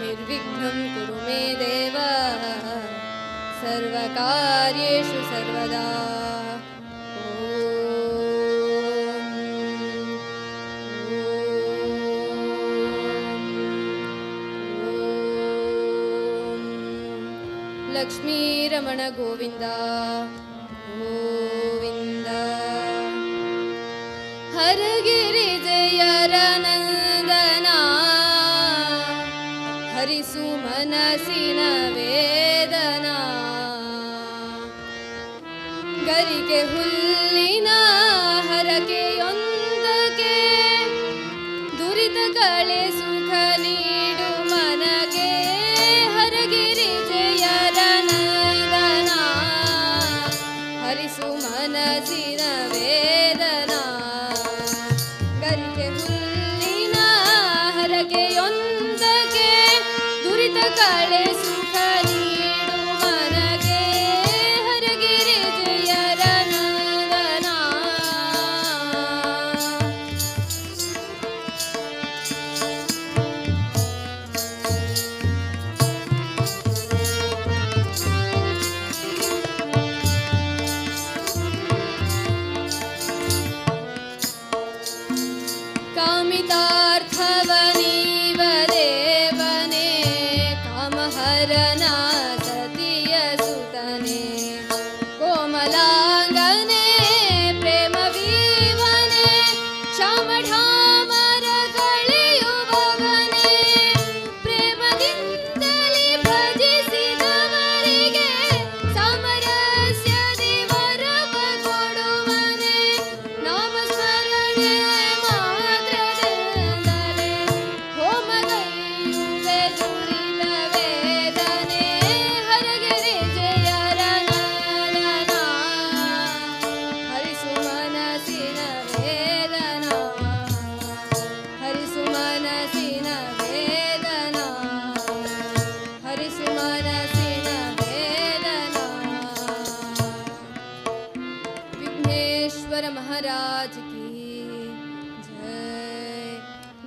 निर्विघ्नं कुरु मे देव। सर्वकार्येषु सर्वदा। लक्ष्मीरमणगोविन्दा। சினவே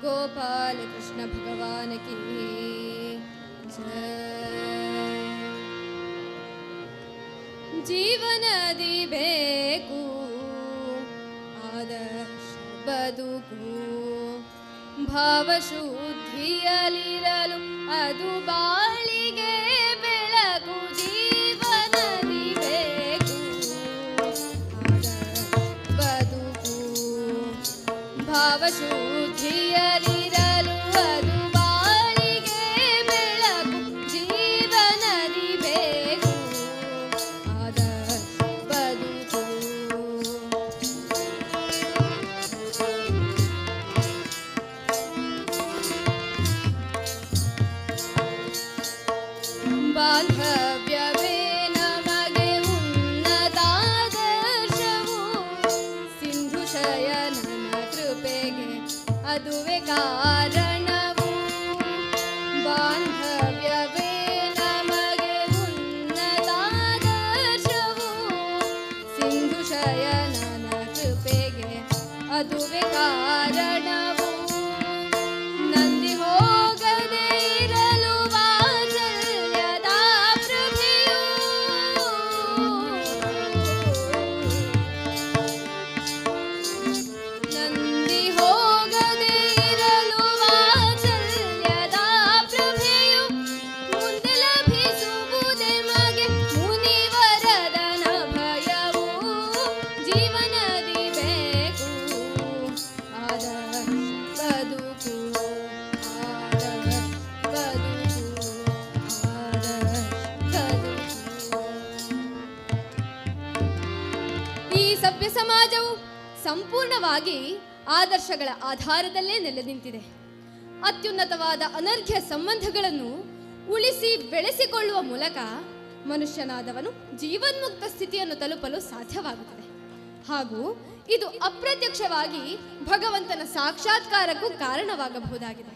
गोपालकृष्ण भगवान् कि जीवन दिबे कुर्दु कु भावशुद्धिरल अदु बालि ना ಸಂಪೂರ್ಣವಾಗಿ ಆದರ್ಶಗಳ ಆಧಾರದಲ್ಲೇ ನೆಲೆ ನಿಂತಿದೆ ಅತ್ಯುನ್ನತವಾದ ಅನರ್ಘ್ಯ ಸಂಬಂಧಗಳನ್ನು ಉಳಿಸಿ ಬೆಳೆಸಿಕೊಳ್ಳುವ ಮೂಲಕ ಮನುಷ್ಯನಾದವನು ಜೀವನ್ಮುಕ್ತ ಸ್ಥಿತಿಯನ್ನು ತಲುಪಲು ಸಾಧ್ಯವಾಗುತ್ತದೆ. ಹಾಗೂ ಇದು ಅಪ್ರತ್ಯಕ್ಷವಾಗಿ ಭಗವಂತನ ಸಾಕ್ಷಾತ್ಕಾರಕ್ಕೂ ಕಾರಣವಾಗಬಹುದಾಗಿದೆ.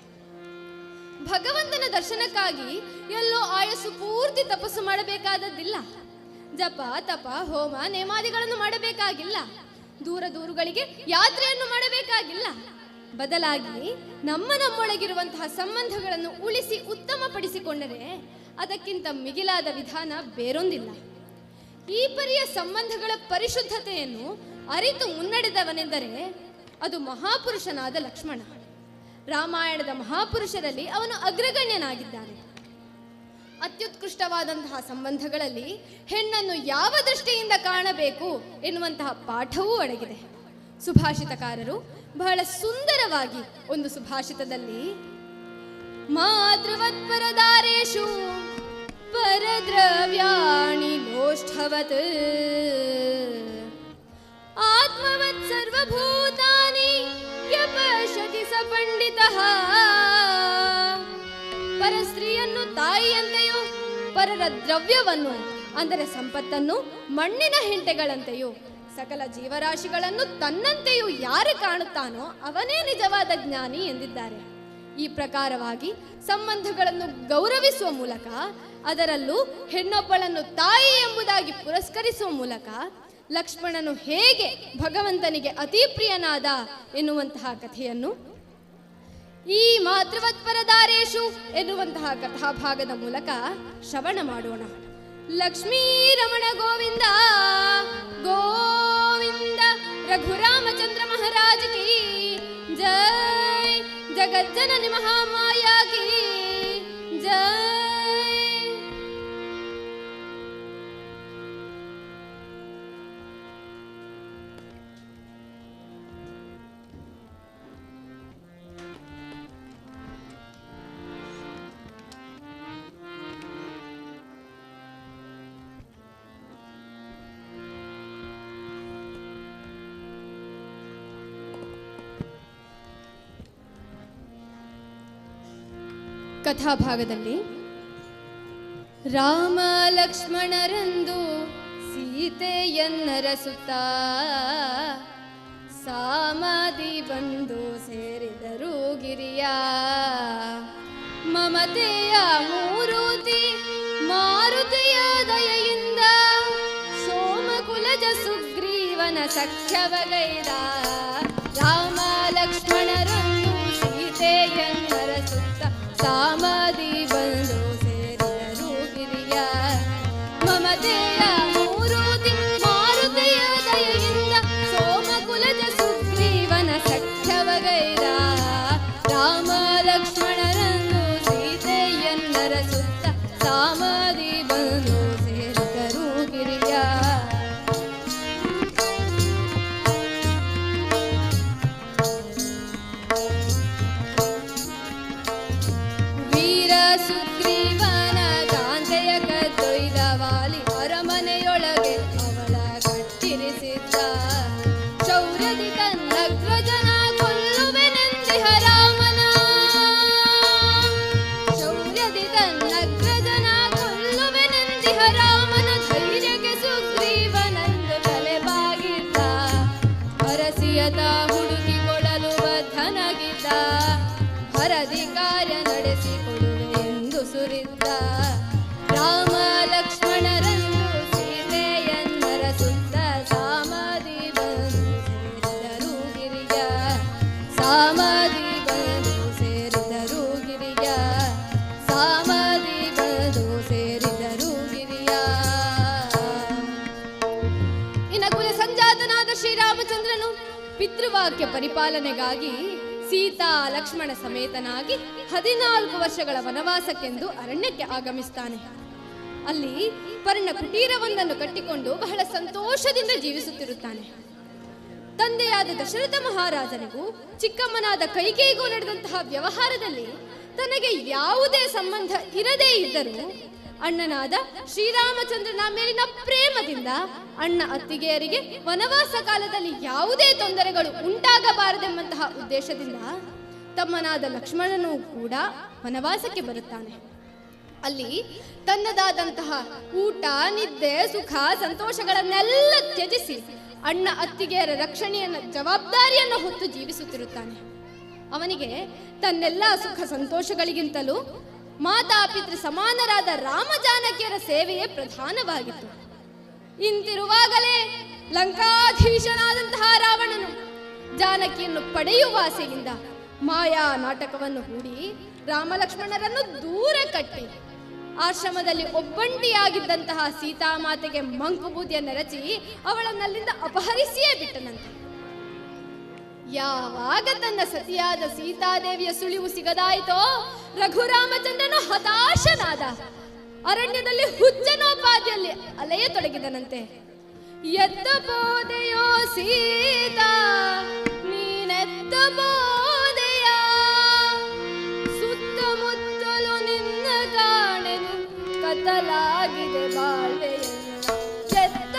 ಭಗವಂತನ ದರ್ಶನಕ್ಕಾಗಿ ಎಲ್ಲೋ ಆಯಸ್ಸು ಪೂರ್ತಿ ತಪಸ್ಸು ಮಾಡಬೇಕಾದದ್ದಿಲ್ಲ. ಜಪ, ತಪ, ಹೋಮ, ನೇಮಾದಿಗಳನ್ನು ಮಾಡಬೇಕಾಗಿಲ್ಲ. ದೂರ ದೂರುಗಳಿಗೆ ಯಾತ್ರೆಯನ್ನು ಮಾಡಬೇಕಾಗಿಲ್ಲ. ಬದಲಾಗಿ ನಮ್ಮ ನಮ್ಮೊಳಗಿರುವಂತಹ ಸಂಬಂಧಗಳನ್ನು ಉಳಿಸಿ ಉತ್ತಮಪಡಿಸಿಕೊಂಡರೆ ಅದಕ್ಕಿಂತ ಮಿಗಿಲಾದ ವಿಧಾನ ಬೇರೊಂದಿಲ್ಲ. ಈ ಪರಿಯ ಸಂಬಂಧಗಳ ಪರಿಶುದ್ಧತೆಯನ್ನು ಅರಿತು ಮುನ್ನಡೆದವನೆಂದರೆ ಅದು ಮಹಾಪುರುಷನಾದ ಲಕ್ಷ್ಮಣ. ರಾಮಾಯಣದ ಮಹಾಪುರುಷರಲ್ಲಿ ಅವನು ಅಗ್ರಗಣ್ಯನಾಗಿದ್ದಾನೆ. ಅತ್ಯುತ್ಕೃಷ್ಟವಾದಂತಹ ಸಂಬಂಧಗಳಲ್ಲಿ ಹೆಣ್ಣನ್ನು ಯಾವ ದೃಷ್ಟಿಯಿಂದ ಕಾಣಬೇಕು ಎನ್ನುವಂತಹ ಪಾಠವೂ ಅಡಗಿದೆ. ಸುಭಾಷಿತಕಾರರು ಬಹಳ ಸುಂದರವಾಗಿ ಒಂದು ಸುಭಾಷಿತದಲ್ಲಿ, ಮಾತೃವತ್ಪರದಾರೇಶು ಪರದ್ರವ್ಯಾಣಿ ಗೋಷ್ಠವತ್ ಆತ್ಮವತ್ ಸರ್ವಭೂತಾನಿ ಪರರ ದ್ರವ್ಯವನ್ನು ಅಂದರೆ ಸಂಪತ್ತನ್ನು ಮಣ್ಣಿನ ಹೆಂಟೆಗಳಂತೆಯೂ ಸಕಲ ಜೀವರಾಶಿಗಳನ್ನು ತನ್ನಂತೆಯೂ ಯಾರು ಕಾಣುತ್ತಾನೋ ಅವನೇ ನಿಜವಾದ ಜ್ಞಾನಿ ಎಂದಿದ್ದಾರೆ. ಈ ಪ್ರಕಾರವಾಗಿ ಸಂಬಂಧಗಳನ್ನು ಗೌರವಿಸುವ ಮೂಲಕ, ಅದರಲ್ಲೂ ಹೆಣ್ಣೊಬ್ಬಳನ್ನು ತಾಯಿ ಎಂಬುದಾಗಿ ಪುರಸ್ಕರಿಸುವ ಮೂಲಕ ಲಕ್ಷ್ಮಣನು ಹೇಗೆ ಭಗವಂತನಿಗೆ ಅತಿ ಪ್ರಿಯನಾದ ಎನ್ನುವಂತಹ ಕಥೆಯನ್ನು ಈ ಮಾತೃವತ್ಪರದಾರೇಶು ಎನ್ನುವಂತಹ ಕಥಾಭಾಗದ ಮೂಲಕ ಶ್ರವಣ ಮಾಡೋಣ. ಲಕ್ಷ್ಮೀ ರಮಣ ಗೋವಿಂದ ಗೋವಿಂದ ರಘುರಾಮಚಂದ್ರ ಮಹಾರಾಜ ಕಿ, ಜೈ ಜಗಜ್ಜನನಿ ಮಹಾಮಾಯಾ ಕಥಾಭಾಗದಲ್ಲಿ ರಾಮ ಲಕ್ಷ್ಮಣರಂದು ಸೀತೆಯನ್ನರ ಸುತ್ತ ಸಾಮಾದಿ ಬಂದು ಸೇರಿದರು ಗಿರಿಯ. ಮಮತೆಯ ಮೂರುತಿ ಮಾರುತಿಯ ದಯೆಯಿಂದ ಸೋಮಕುಲಜ ಸುಗ್ರೀವನ ಸಖ್ಯವಗೈದ. ರಾಮ ಲಕ್ಷ್ಮಣರನ್ನು ஆமதே ಮನೆಯೊಳಗೆ ಶ್ರೀರಾಮಚಂದ್ರನು ಪಿತೃವಾಕ್ಯ ಪರಿಪಾಲನೆಗಾಗಿ ಸೀತಾ ಲಕ್ಷ್ಮಣ ಸಮೇತನಾಗಿ ಹದಿನಾಲ್ಕು ವರ್ಷಗಳ ವನವಾಸಕ್ಕೆಂದು ಅರಣ್ಯಕ್ಕೆ ಆಗಮಿಸ್ತಾನೆ. ಅಲ್ಲಿ ಪರ್ಣ ಕುಟೀರವೊಂದನ್ನು ಕಟ್ಟಿಕೊಂಡು ಬಹಳ ಸಂತೋಷದಿಂದ ಜೀವಿಸುತ್ತಿರುತ್ತಾನೆ. ತಂದೆಯಾದ ದಶರಥ ಮಹಾರಾಜನಿಗೂ ಚಿಕ್ಕಮ್ಮನಾದ ಕೈಕೈಗೂ ನಡೆದಂತಹ ವ್ಯವಹಾರದಲ್ಲಿ ತನಗೆ ಯಾವುದೇ ಸಂಬಂಧ ಇರದೇ ಇದ್ದರೂ ಅಣ್ಣನಾದ ಶ್ರೀರಾಮಚಂದ್ರನ ಮೇಲಿನ ಪ್ರೇಮದಿಂದ ಅಣ್ಣ ಅತ್ತಿಗೆಯರಿಗೆ ವನವಾಸ ಕಾಲದಲ್ಲಿ ಯಾವುದೇ ತೊಂದರೆಗಳು ಉಂಟಾಗಬಾರದೆಂಬಂತಹ ಉದ್ದೇಶದಿಂದ ತಮ್ಮನಾದ ಲಕ್ಷ್ಮಣನೂ ಕೂಡ ವನವಾಸಕ್ಕೆ ಬರುತ್ತಾನೆ. ಅಲ್ಲಿ ತನ್ನದಾದಂತಹ ಊಟ, ನಿದ್ದೆ, ಸುಖ, ಸಂತೋಷಗಳನ್ನೆಲ್ಲ ತ್ಯಜಿಸಿ ಅಣ್ಣ ಅತ್ತಿಗೆಯರ ರಕ್ಷಣೆಯನ್ನ, ಜವಾಬ್ದಾರಿಯನ್ನು ಹೊತ್ತು ಜೀವಿಸುತ್ತಿರುತ್ತಾನೆ. ಅವನಿಗೆ ತನ್ನೆಲ್ಲ ಸುಖ ಸಂತೋಷಗಳಿಗಿಂತಲೂ ಮಾತಾಪಿತೃ ಸಮಾನರಾದ ರಾಮ ಜಾನಕಿಯರ ಸೇವೆಯೇ ಪ್ರಧಾನವಾಗಿತ್ತು. ಇಂತಿರುವಾಗಲೇ ಲಂಕಾಧೀಶನಾದಂತಹ ರಾವಣನು ಜಾನಕಿಯನ್ನು ಪಡೆಯುವ ಆಸೆಯಿಂದ ಮಾಯಾ ನಾಟಕವನ್ನು ಹೂಡಿ ರಾಮಲಕ್ಷ್ಮಣರನ್ನು ದೂರ ಕಟ್ಟಿ ಆಶ್ರಮದಲ್ಲಿ ಒಬ್ಬಂಟಿಯಾಗಿದ್ದಂತಹ ಸೀತಾಮಾತೆಗೆ ಮಂಕುಬೂದಿಯನ್ನು ರಚಿ ಅವಳನ್ನಲ್ಲಿಂದ ಅಪಹರಿಸಿಯೇ ಬಿಟ್ಟನಂತೆ. ಯಾವಾಗ ತನ್ನ ಸತಿಯಾದ ಸೀತಾದೇವಿಯ ಸುಳಿವು ಸಿಗದಾಯಿತೋ ರಘುರಾಮಚಂದ್ರನು ಹತಾಶನಾದ. ಅರಣ್ಯದಲ್ಲಿ ಹುಚ್ಚನೋಪಾದಿಯಲ್ಲಿ ಅಲೆಯತೊಡಗಿದನಂತೆ ಎತ್ತ ಬೋದೆಯೋ ಸೀತಾ ನೀನೆತ್ತ ಬೋದೆಯ ಸುತ್ತಮುತ್ತಲು ನಿನ್ನ ಕಾಣೆನು ಕತ್ತಲಾಗಿದೆ ಎತ್ತ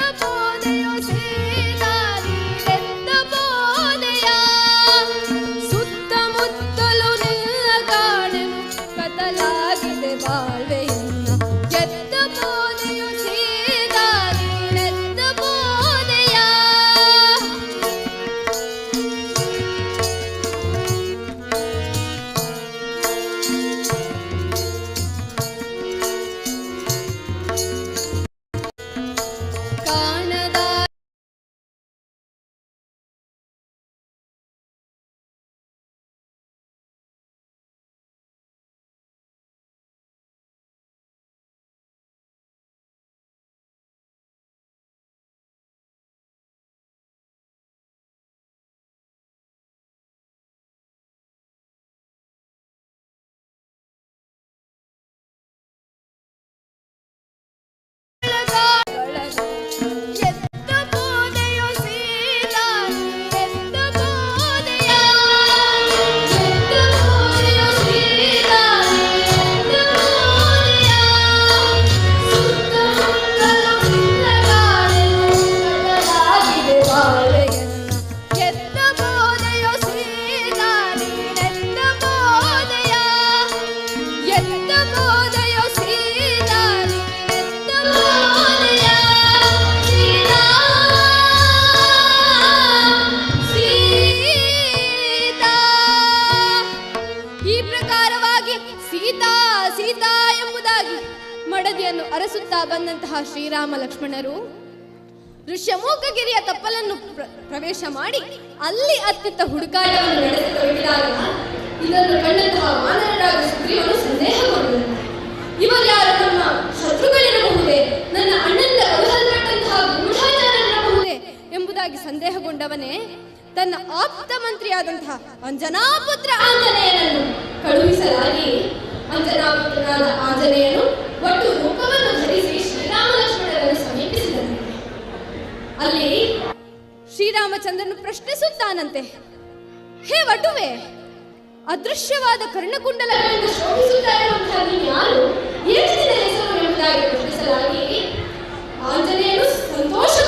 ಬಂದಂತಹ ಶ್ರೀರಾಮ ಲಕ್ಷ್ಮಣರು ಋಷ್ಯಮೂಕಗಿರಿಯ ತಪ್ಪಲನ್ನು ಪ್ರ- ಪ್ರವೇಶ ಮಾಡಿ ಅಲ್ಲಿ ಅತ್ಯುತ್ತ ಹುಡುಕಾಟವನ್ನು ನಡೆಸತೊಡಗಿದಾಗ ಇದನ್ನು ಸಂದೇಹಗೊಂಡನು ಶತ್ರುಗಳಿರಬಹುದೇ? ನನ್ನ ಎಂಬುದಾಗಿ ಸಂದೇಹಗೊಂಡವನೇ ತನ್ನ ಆಪ್ತ ಮಂತ್ರಿಯಾದಂತಹ ಅಂಜನಾಪುತ್ರ ಆಂಜನೇಯನನ್ನು ಕಳುಹಿಸಲಾಗಿ ಅಂಜನಾಪುತ್ರನಾದ ಆಂಜನೇಯನು ಒಟ್ಟು ರೂಪವನ್ನು ಧರಿಸಿ ಶ್ರೀರಾಮ ಲಕ್ಷ್ಮಣರನ್ನು ಸಮೀಪಿಸಿದನು. ಅಲ್ಲಿ ಶ್ರೀರಾಮಚಂದ್ರನು ಪ್ರಶ್ನಿಸುತ್ತಾನಂತೆ, ಹೇ ವಟುವೆ, ಅದೃಶ್ಯವಾದ ಕರ್ಣಕುಂಡಲಗಳಿಂದ ಶೋಭಿಸುತ್ತಾ ಯಾರು? ಏನು ಹೆಸರು ಎಂಬುದಾಗಿ ಪ್ರಶ್ನಿಸಲಾಗಿ ಆಂಜನೇಯನು ಅಚ್ಚರಿಗೊಂಡನಂತೆ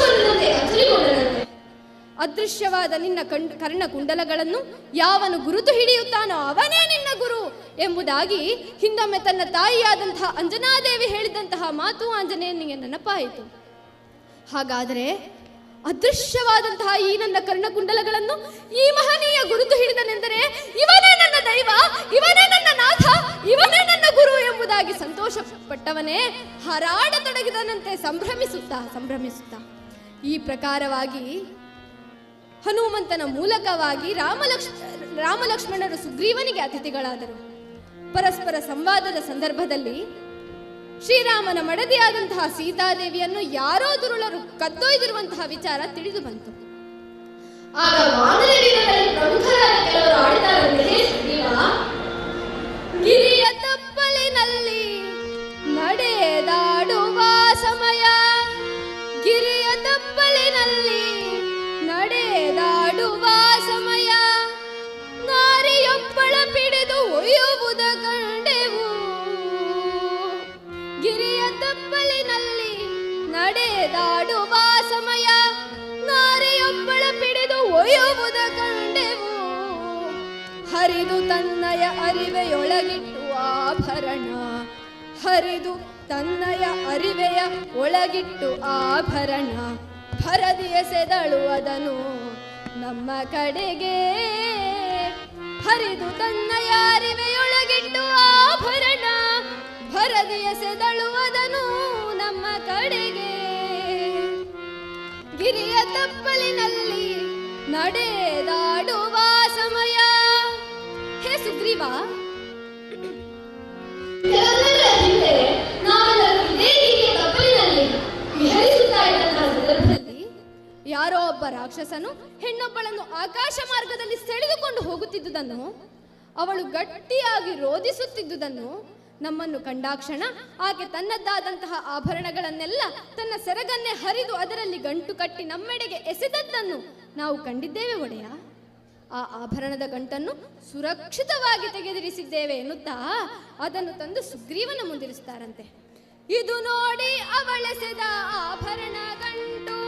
ಅದೃಶ್ಯವಾದ ನಿನ್ನ ಕಣ್ ಕರ್ಣಕುಂಡಲಗಳನ್ನು ಯಾವನು ಗುರುತು ಹಿಡಿಯುತ್ತಾನೋ ಅವನೇ ನಿನ್ನ ಗುರು ಎಂಬುದಾಗಿ ಹಿಂದೊಮ್ಮೆ ತನ್ನ ತಾಯಿಯಾದಂತಹ ಅಂಜನಾದೇವಿ ಹೇಳಿದಂತಹ ಮಾತು ಆಂಜನೇಯನಿಗೆ ನೆನಪಾಯಿತು. ಹಾಗಾದರೆ ಅದೃಶ್ಯವಾದಂತಹ ಈ ನನ್ನ ಕರ್ಣಕುಂಡಲಗಳನ್ನು ಈ ಮಹನೀಯ ಗುರುತು ಹಿಡಿದನೆಂದರೆ ಇವನೇ ನನ್ನ ದೈವ, ಇವನೇ ನನ್ನ ನಾಥ, ಇವನೇ ನನ್ನ ಗುರು ಎಂಬುದಾಗಿ ಸಂತೋಷ ಪಟ್ಟವನೇ ಹಾರಾಡತೊಡಗಿದನಂತೆ ಸಂಭ್ರಮಿಸುತ್ತಾ ಸಂಭ್ರಮಿಸುತ್ತಾ. ಈ ಪ್ರಕಾರವಾಗಿ ಹನುಮಂತನ ಮೂಲಕವಾಗಿ ರಾಮಲಕ್ಷ, ರಾಮಲಕ್ಷ್ಮಣರು ಸುಗ್ರೀವನಿಗೆ ಅತಿಥಿಗಳಾದರು. ಪರಸ್ಪರ ಸಂವಾದದ ಸಂದರ್ಭದಲ್ಲಿ ಶ್ರೀರಾಮನ ಮಡದಿಯಾದಂತಹ ಸೀತಾದೇವಿಯನ್ನು ಯಾರೋ ದುರುಳರು ಕದ್ದೊಯ್ದಿರುವಂತಹ ವಿಚಾರ ತಿಳಿದು ಬಂತು. ಆಗ ಪ್ರಮುಖರಾದ ಕೆಲವರು ಆಡಿದಾರಂತೆ ಅರಿವೆಯೊಳಗಿಟ್ಟು ಆಭರಣ. ಹರಿದು ತನ್ನಯ ಅರಿವೆಯ ಒಳಗಿಟ್ಟು ಆಭರಣ. ಭರದಿ ಎಸೆದಳು ಅದನು ನಮ್ಮ ಕಡೆಗೆ. ಹರಿದು ತನ್ನಯ ಅರಿವೆಯೊಳಗಿಟ್ಟು ಆಭರಣ. ಭರದಿ ಎಸೆದಳು ಅದನು ನಮ್ಮ ಕಡೆಗೆ. ಗಿರಿಯ ತಪ್ಪಲಿನಲ್ಲಿ ನಡೆದಾಡುವ ಸಮಯ. ಹೇ ಸುಗ್ರೀವ ಯಾರೋ ಒಬ್ಬ ರಾಕ್ಷಸನು ಹೆಣ್ಣೊಬ್ಬಳನ್ನು ಆಕಾಶ ಮಾರ್ಗದಲ್ಲಿ ಸೆಳೆದುಕೊಂಡು ಹೋಗುತ್ತಿದ್ದುದನ್ನು, ಅವಳು ಗಟ್ಟಿಯಾಗಿ ರೋಧಿಸುತ್ತಿದ್ದುದನ್ನು ನಮ್ಮನ್ನು ಕಂಡಾಕ್ಷಣ, ಆಕೆ ತನ್ನದ್ದಾದಂತಹ ಆಭರಣಗಳನ್ನೆಲ್ಲ ತನ್ನ ಸೆರಗನ್ನೇ ಹರಿದು ಅದರಲ್ಲಿ ಗಂಟು ಕಟ್ಟಿ ನಮ್ಮೆಡೆಗೆ ಎಸೆದದ್ದನ್ನು ನಾವು ಕಂಡಿದ್ದೇವೆ ಒಡೆಯ? ಆ ಆಭರಣದ ಗಂಟನ್ನು ಸುರಕ್ಷಿತವಾಗಿ ತೆಗೆದಿರಿಸಿದ್ದೇವೆ ಎನ್ನುತ್ತಾ ಅದನ್ನು ತಂದು ಸುಗ್ರೀವನ ಮುಂದಿರಿಸ್ತಾರಂತೆ. ಇದು ನೋಡಿ ಅವಳೆಸೆದ ಆಭರಣ ಗಂಟು.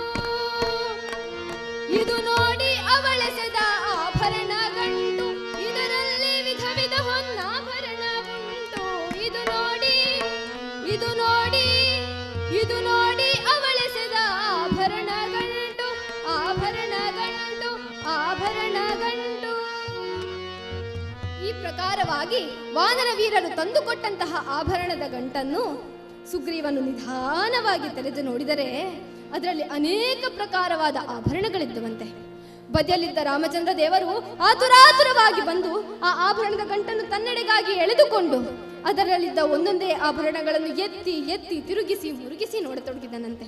ಇದು ನೋಡಿ ಅವಳೆಸೆದ ವಾನರ ವೀರರು ತಂದುಕೊಟ್ಟಂತಹ ಆಭರಣದ ಗಂಟನ್ನು ಸುಗ್ರೀವನು ನಿಧಾನವಾಗಿ ತೆರೆದು ನೋಡಿದರೆ ಅದರಲ್ಲಿ ಅನೇಕ ಪ್ರಕಾರವಾದ ಆಭರಣಗಳಿದ್ದವಂತೆ. ಬದಿಯಲ್ಲಿದ್ದ ರಾಮಚಂದ್ರ ದೇವರು ಆತುರಾತುರವಾಗಿ ಬಂದು ಆ ಆಭರಣದ ಗಂಟನ್ನು ತನ್ನೆಡೆಗಾಗಿ ಎಳೆದುಕೊಂಡು ಅದರಲ್ಲಿದ್ದ ಒಂದೊಂದೇ ಆಭರಣಗಳನ್ನು ಎತ್ತಿ ಎತ್ತಿ ತಿರುಗಿಸಿ, ಮುರುಗಿಸಿ ನೋಡತೊಡಗಿದನಂತೆ.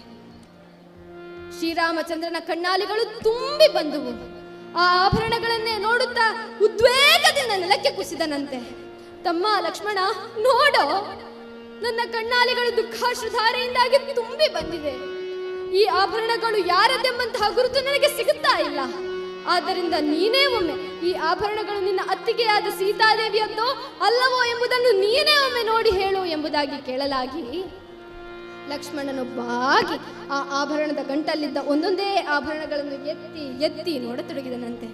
ಶ್ರೀರಾಮಚಂದ್ರನ ಕಣ್ಣಾಲಿಗಳು ತುಂಬಿ ಬಂದುವು. ಆ ಆಭರಣಗಳನ್ನೇ ನೋಡುತ್ತಾ ಉದ್ವೇಗದಿಂದ ನೆಲಕ್ಕೆ ಕುಸಿದನಂತೆ. ತಮ್ಮ ಲಕ್ಷ್ಮಣ, ನೋಡೋ. ನನ್ನ ಕಣ್ಣಾಲಿಗಳು ದುಃಖಾಶ್ರಧಾರೆಯಿಂದಾಗಿ ತುಂಬಿ ಬಂದಿದೆ ಈ ಆಭರಣಗಳು ಯಾರದೆಂಬಂತಹ ಗುರುತು ನನಗೆ ಸಿಗುತ್ತಾ ಇಲ್ಲ. ಆದ್ದರಿಂದ ನೀನೇ ಒಮ್ಮೆ ಈ ಆಭರಣಗಳು ನಿನ್ನ ಅತ್ತಿಗೆಯಾದ ಸೀತಾದೇವಿಯದ್ದೋ ಅಲ್ಲವೋ ಎಂಬುದನ್ನು ನೀನೇ ಒಮ್ಮೆ ನೋಡಿ ಹೇಳು ಎಂಬುದಾಗಿ ಕೇಳಲಾಗಿ ಲಕ್ಷ್ಮಣನು ಬಾಗಿ ಆ ಆಭರಣದ ಗಂಟಲ್ಲಿದ್ದ ಒಂದೊಂದೇ ಆಭರಣಗಳನ್ನು ಎತ್ತಿ ಎತ್ತಿ ನೋಡತೊಡಗಿದನಂತೆ.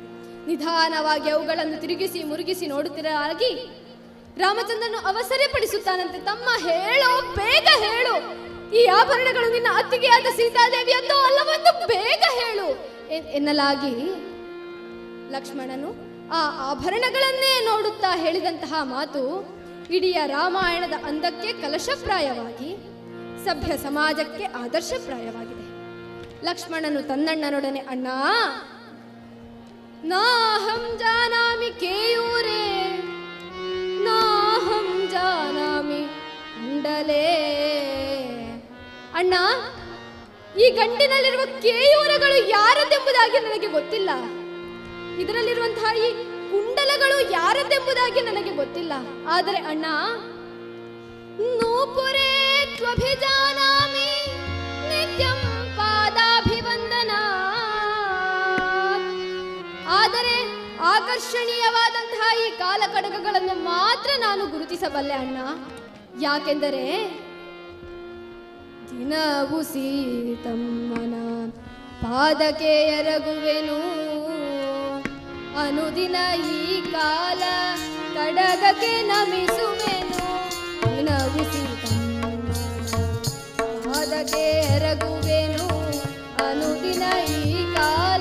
ನಿಧಾನವಾಗಿ ಅವುಗಳನ್ನು ತಿರುಗಿಸಿ, ಮುರುಗಿಸಿ ನೋಡುತ್ತಿರಾಗಿ ರಾಮಚಂದ್ರನು ಅವಸರಪಡಿಸುತ್ತಾನಂತೆ. ತಮ್ಮ ಹೇಳೋ ಬೇಗ ಹೇಳು. ಈ ಆಭರಣಗಳು ನಿನ್ನ ಅತ್ತಿಗೆಯಾದ ಸೀತಾದೇವಿಯದ್ದೋ ಅಲ್ಲವೆಂದು ಬೇಗ ಹೇಳು. ಎನ್ನಲಾಗಿ ಲಕ್ಷ್ಮಣನು ಆ ಆಭರಣಗಳನ್ನೇ ನೋಡುತ್ತಾ ಹೇಳಿದಂತಹ ಮಾತು ಇಡೀ ರಾಮಾಯಣದ ಅಂದಕ್ಕೆ ಕಲಶಪ್ರಾಯವಾಗಿ, ಸಭ್ಯ ಸಮಾಜಕ್ಕೆ ಆದರ್ಶಪ್ರಾಯವಾಗಿದೆ. ಲಕ್ಷ್ಮಣನು ತನ್ನಣ್ಣನೊಡನೆ, ಅಣ್ಣ, ನಾಹಂ ಜಾನಾಮಿ ಕೇಯೂರೇ ನಾಹಂ ಜಾನಾಮಿ ಕುಂಡಲೇ ಅಣ್ಣ, ಈ ಗಂಟಿನಲ್ಲಿರುವ ಕೇಯೂರಗಳು ಯಾರದ್ದೆಂಬುದಾಗಿ ನನಗೆ ಗೊತ್ತಿಲ್ಲ. ಇದರಲ್ಲಿರುವಂತಹ ಈ ಕುಂಡಲಗಳು ಯಾರದ್ದೆಂಬುದಾಗಿ ನನಗೆ ಗೊತ್ತಿಲ್ಲ. ಆದರೆ ಅಣ್ಣ ನೂಪುರೇ ಈ ಕಾಲಕಡಗಗಳನ್ನು ಮಾತ್ರ ನಾನು ಗುರುತಿಸಬಲ್ಲೆ ಅಣ್ಣ. ಯಾಕೆಂದರೆ ದಿನವು ಸೀತಮ್ಮನ ಪಾದಕ್ಕೆ ಎರಗುವೆನು. ಅನುದಿನ ಈ ಕಾಲ ಕಡಗಕ್ಕೆ ನಮಿಸುವೆನು. ದಿನವು ಸೀತಮ್ಮನ ಪಾದಕ್ಕೆ ಎರಗುವೆನು. ಅನುದಿನ ಈ ಕಾಲ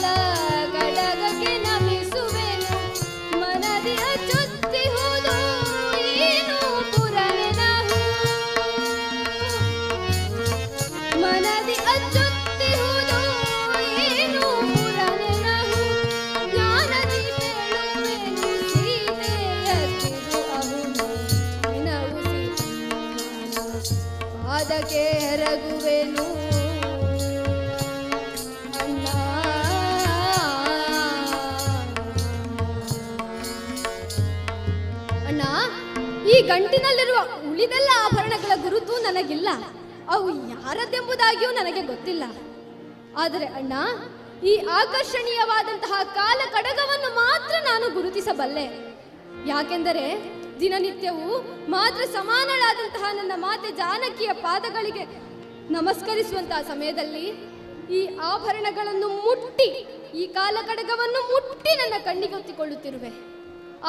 ಯಾರದ್ದೆಂಬುದಾಗಿಯೂ ನನಗೆ ಗೊತ್ತಿಲ್ಲ. ಆದರೆ ಅಣ್ಣ, ಈ ಆಕರ್ಷಣೀಯವಾದಂತಹ ಕಾಲ ಕಡಗವನ್ನು ಮಾತ್ರ ನಾನು ಗುರುತಿಸಬಲ್ಲೆ. ಯಾಕೆಂದರೆ ದಿನನಿತ್ಯವೂ ಮಾತ್ರ ಸಮಾನಳಾದಂತಹ ನನ್ನ ಮಾತೆ ಜಾನಕಿಯ ಪಾದಗಳಿಗೆ ನಮಸ್ಕರಿಸುವಂತಹ ಸಮಯದಲ್ಲಿ ಈ ಆಭರಣಗಳನ್ನು ಮುಟ್ಟಿ, ಈ ಕಾಲ ಕಡಗವನ್ನು ಮುಟ್ಟಿ ನನ್ನ ಕಣ್ಣಿಗೆ ಒತ್ತಿಕೊಳ್ಳುತ್ತಿರುವೆ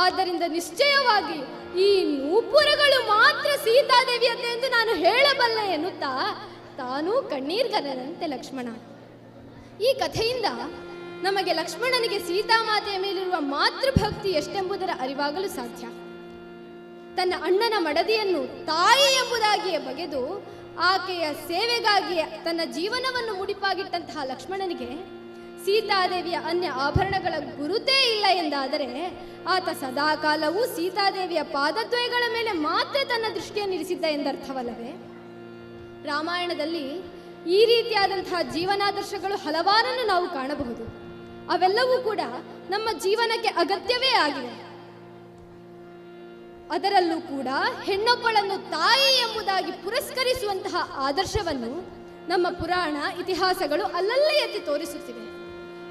ಆದ್ದರಿಂದ ನಿಶ್ಚಯವಾಗಿ ಈ ನೂಪುರಗಳು ಮಾತ್ರ ಸೀತಾದೇವಿಯದ್ದೆ ಎಂದು ನಾನು ಹೇಳಬಲ್ಲೆ ಎನ್ನುತ್ತಾ ತಾನೂ ಕಣ್ಣೀರ್ಗರನಂತೆ ಲಕ್ಷ್ಮಣ. ಈ ಕಥೆಯಿಂದ ನಮಗೆ ಲಕ್ಷ್ಮಣನಿಗೆ ಸೀತಾಮಾತೆಯ ಮೇಲಿರುವ ಮಾತೃಭಕ್ತಿ ಎಷ್ಟೆಂಬುದರ ಅರಿವಾಗಲು ಸಾಧ್ಯ. ತನ್ನ ಅಣ್ಣನ ಮಡದಿಯನ್ನು ತಾಯಿ ಎಂಬುದಾಗಿಯೇ ಬಗೆದು ಆಕೆಯ ಸೇವೆಗಾಗಿ ತನ್ನ ಜೀವನವನ್ನು ಮುಡಿಪಾಗಿಟ್ಟಂತಹ ಲಕ್ಷ್ಮಣನಿಗೆ ಸೀತಾದೇವಿಯ ಅನ್ಯ ಆಭರಣಗಳ ಗುರುತೇ ಇಲ್ಲ ಎಂದಾದರೆ ಆತ ಸದಾಕಾಲವೂ ಸೀತಾದೇವಿಯ ಪಾದದ್ವಯಗಳ ಮೇಲೆ ಮಾತ್ರ ತನ್ನ ದೃಷ್ಟಿಯನ್ನು ಇರಿಸಿದ್ದ ಎಂದರ್ಥವಲ್ಲವೇ? ರಾಮಾಯಣದಲ್ಲಿ ಈ ರೀತಿಯಾದಂತಹ ಜೀವನಾದರ್ಶಗಳು ಹಲವಾರನ್ನು ನಾವು ಕಾಣಬಹುದು. ಅವೆಲ್ಲವೂ ಕೂಡ ನಮ್ಮ ಜೀವನಕ್ಕೆ ಅಗತ್ಯವೇ ಆಗಿದೆ. ಅದರಲ್ಲೂ ಕೂಡ ಹೆಣ್ಣೊಬ್ಬಳನ್ನು ತಾಯಿ ಎಂಬುದಾಗಿ ಪುರಸ್ಕರಿಸುವಂತಹ ಆದರ್ಶವನ್ನು ನಮ್ಮ ಪುರಾಣ ಇತಿಹಾಸಗಳು ಅಲ್ಲಲ್ಲೇ ಎತ್ತಿ ತೋರಿಸುತ್ತಿವೆ.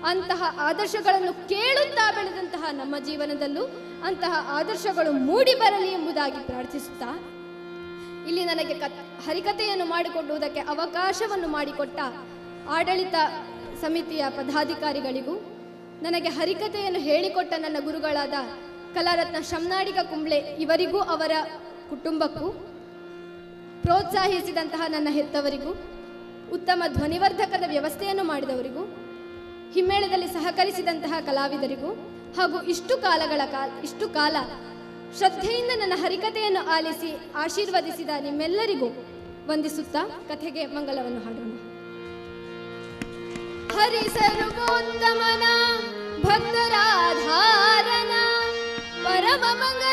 ಅಂತಹ ಆದರ್ಶಗಳನ್ನು ಕೇಳುತ್ತಾ ಬೆಳೆದಂತಹ ನಮ್ಮ ಜೀವನದಲ್ಲೂ ಅಂತಹ ಆದರ್ಶಗಳು ಮೂಡಿ ಬರಲಿ ಎಂಬುದಾಗಿ ಪ್ರಾರ್ಥಿಸುತ್ತಾ ಇಲ್ಲಿ ನನಗೆ ಕತ್ ಹರಿಕತೆಯನ್ನು ಮಾಡಿಕೊಡುವುದಕ್ಕೆ ಅವಕಾಶವನ್ನು ಮಾಡಿಕೊಟ್ಟ ಆಡಳಿತ ಸಮಿತಿಯ ಪದಾಧಿಕಾರಿಗಳಿಗೂ, ನನಗೆ ಹರಿಕತೆಯನ್ನು ಹೇಳಿಕೊಟ್ಟ ನನ್ನ ಗುರುಗಳಾದ ಕಲಾರತ್ನ ಶಮ್ನಾಡಿಗ ಕುಂಬ್ಳೆ ಇವರಿಗೂ ಅವರ ಕುಟುಂಬಕ್ಕೂ, ಪ್ರೋತ್ಸಾಹಿಸಿದಂತಹ ನನ್ನ ಹೆತ್ತವರಿಗೂ, ಉತ್ತಮ ಧ್ವನಿವರ್ಧಕದ ವ್ಯವಸ್ಥೆಯನ್ನು ಮಾಡಿದವರಿಗೂ, ಹಿಮ್ಮೇಳದಲ್ಲಿ ಸಹಕರಿಸಿದಂತಹ ಕಲಾವಿದರಿಗೂ ಹಾಗೂ ಇಷ್ಟು ಕಾಲಗಳ ಕಾಲ ಇಷ್ಟು ಕಾಲ ಶ್ರದ್ಧೆಯಿಂದ ನನ್ನ ಹರಿಕತೆಯನ್ನು ಆಲಿಸಿ ಆಶೀರ್ವದಿಸಿದ ನಿಮ್ಮೆಲ್ಲರಿಗೂ ವಂದಿಸುತ್ತಾ ಕಥೆಗೆ ಮಂಗಲವನ್ನು ಹಾಡೋಣ. ಹರಿಸರುಗೋತ್ತಮನ ಭಕ್ತರಾಧಾರನ ಪರಮ ಮಂಗಲ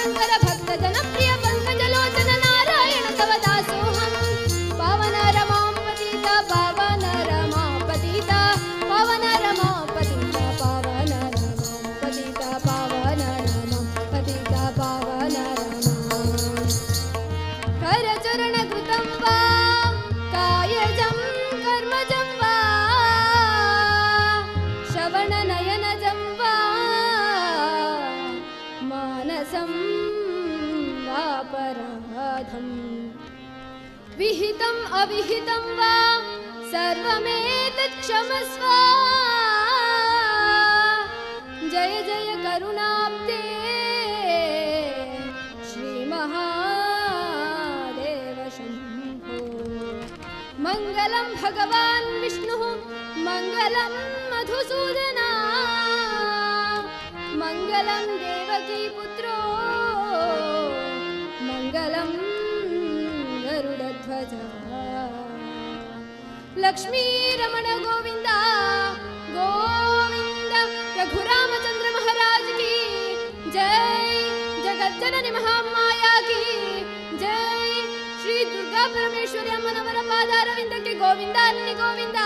আনন্দর अविहितं वा? सर्वमेतत् क्षमस्व। जय जय करुणाब्दे श्रीमहादेव शम्भो मङ्गलं भगवान् विष्णुः मङ्गलं मधुसूदना। मङ्गलं देवकी लक्ष्मीरमण गोविन्द गोविन्द प्रघुरामचन्द्र महाराज की जगज्जननि महामाया की जय श्री दुर्गा परमेश्वरी अम्मनवर दुर्गापरमधारके गोविन्दनि गोविन्द।